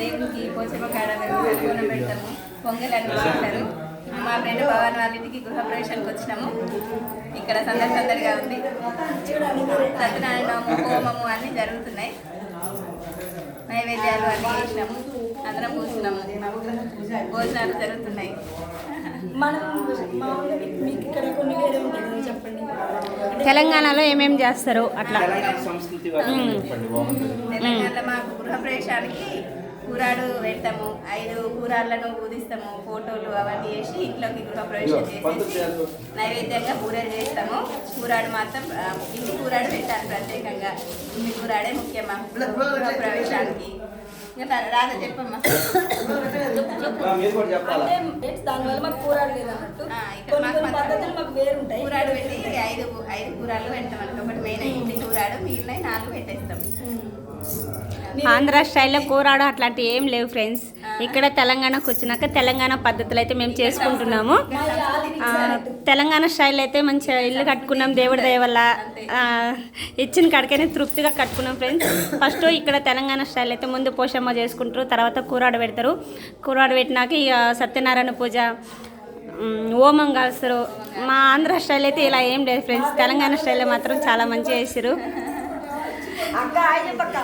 దేవునికి పోచమ్మ కాడ పెడతాము. పొంగల్ అని బాగుంటారు మా ఫ్రెండ్ భవన్ వాళ్ళ ఇంటికి గృహప్రవేశానికి వచ్చినాము. ఇక్కడ సందడి సందడిగా ఉంది. సత్యనారాయణము హోమము అన్నీ జరుగుతున్నాయి. నైవేద్యాలు అన్నీ చేసినాము. అందరం కూర్చున్నాము భోజనాలు జరుగుతున్నాయి. మనం మీకు ఇక్కడ కొన్ని వేరే చెప్పండి. తెలంగాణలో ఏమేమి చేస్తారు అట్లా. సంస్కృతి తెలంగాణలో మాకు గృహప్రవేశానికి కూరాడు పెడతాము ఐదు కూరాళ్ళను ఊదిస్తాము ఫోటోలు అవన్నీ చేసి ఇంట్లోకి గృహప్రవేశం చేసేసి నైవేద్యంగా కూరలు చేస్తాము. కూరాడు మాత్రం ఇంటి కూరాడు పెట్టాలి ప్రత్యేకంగా. ఇంటి కూరాడే ముఖ్యం గృహప్రవేశానికి. ఇంకా రాదా చెప్పమ్మా. మీరు కూడా చెప్పాలా? అంటే దానివల్ల మాకు కూరాడు లేదు అన్నట్టు? ఆ, ఇక్కడ కొన్ని మాకు కొన్ని మాత్రం పద్ధతులు మాకు వేరుంటాయి. కూరాడు పెట్టి ఐదు ఐదు కూరాలు పెడతాం అనుకో ఒకటి మెయిన్ ఇంటి కూరాడు మిగిలిన నాలుగు పెట్టేస్తాం. ఆంధ్ర స్టైల్లో కూరాడు అట్లాంటివి ఏం లేవు ఫ్రెండ్స్ ఇక్కడ తెలంగాణకు వచ్చినాక తెలంగాణ పద్ధతులు అయితే మేము చేసుకుంటున్నాము. తెలంగాణ స్టైల్ అయితే మంచిగా ఇల్లు కట్టుకున్నాం దేవుడి దయ వల్ల. ఇచ్చిన కాడికైనా తృప్తిగా కట్టుకున్నాం ఫ్రెండ్స్. ఫస్ట్ ఇక్కడ తెలంగాణ స్టైల్ అయితే ముందు పోషమ్మ చేసుకుంటారు తర్వాత కూరాడు పెడతారు. కూరాడు పెట్టినాక ఇక సత్యనారాయణ పూజ ఓమం హోమం కాల్స్తారు. మా ఆంధ్ర స్టైల్ అయితే ఇలా ఏం లేదు ఫ్రెండ్స్. తెలంగాణ స్టైల్లో మాత్రం చాలా మంచిగా చేసారు అక్క హాయ్ చెప్పక్క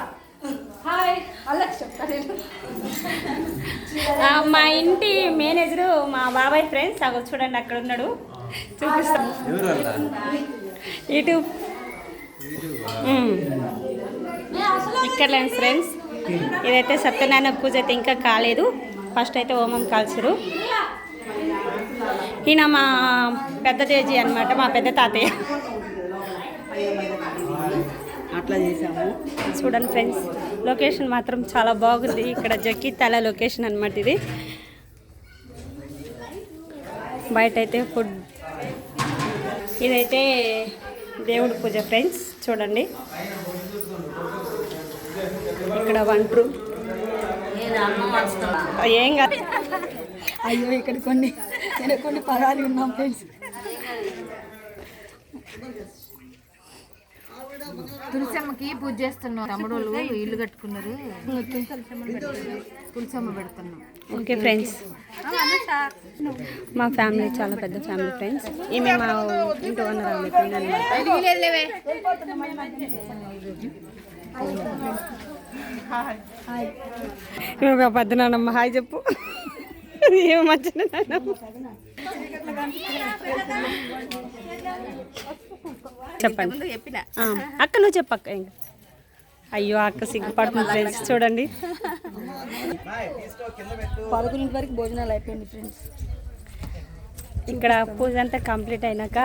హాయ్ అల్లకి చెప్తా నేను ఆ, మా ఇంటి మేనేజరు మా బాబాయ్ ఫ్రెండ్స్ అగో చూడండి అక్కడ ఉన్నాడు. చూపిస్తాం. యూట్యూబ్. ఇక్కడ లేని ఫ్రెండ్స్. ఇదైతే సత్యనారాయణ పూజ అయితే ఇంకా కాలేదు. ఫస్ట్ అయితే హోమం కాల్చరు ఈయన మా పెద్ద తేజీ అనమాట మా పెద్ద తాతయ్య. అట్లా చేసాము చూడండి ఫ్రెండ్స్ లొకేషన్ మాత్రం చాలా బాగుంది. ఇక్కడ జక్కితల లొకేషన్ అనమాట ఇది. బయట అయితే ఫుడ్. ఇదైతే దేవుడి పూజ ఫ్రెండ్స్ చూడండి. ఇక్కడ వంటరు ఏం కాదు అయ్యో ఇక్కడ కొన్ని కొన్ని పదాలు ఉన్నాం ఫ్రెండ్స్. తులసమ్మకి పూజ చేస్తున్నాం. తమ్ముడు ఇల్లు కట్టుకున్నారు. తులసమ్మ పెడుతున్నాం. ఓకే ఫ్రెండ్స్ మా ఫ్యామిలీ చాలా పెద్ద ఫ్యామిలీ ఫ్రెండ్స్ ఈమె మా ఇంటి ఓనర్ అనమాట పద్దనానమ్మ హాయ్ చెప్పు. ఏమి మధ్యన చెప్పండి. అక్క నువ్వు చెప్పు అక్క ఇంకా. అయ్యో అక్క సిగ్గుపడుతుంది ఫ్రెండ్స్ చూడండి. పదకొండింటి వరకు భోజనాలు అయిపోయింది ఫ్రెండ్స్ ఇక్కడ పూజ అంతా కంప్లీట్ అయినాక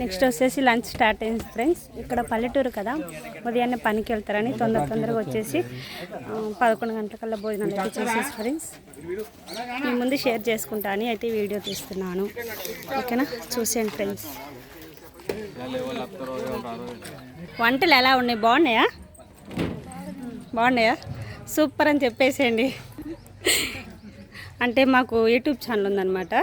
నెక్స్ట్ వచ్చేసి లంచ్ స్టార్ట్ అయింది ఫ్రెండ్స్. ఇక్కడ పల్లెటూరు కదా ఉదయాన్నే పనికి వెళ్తారని తొందర తొందరగా వచ్చేసి పదకొండు గంటలకల్లా అయితే చేసేసి ఫ్రెండ్స్. మీ ముందు షేర్ చేసుకుంటా అని అయితే వీడియో తీస్తున్నాను. ఓకేనా? చూసేయండి ఫ్రెండ్స్. వంటలు ఎలా ఉన్నాయి? బాగున్నాయా? బాగున్నాయా? సూపర్ అని చెప్పేసేయండి. అంటే మాకు యూట్యూబ్ ఛానల్ ఉందన్నమాట.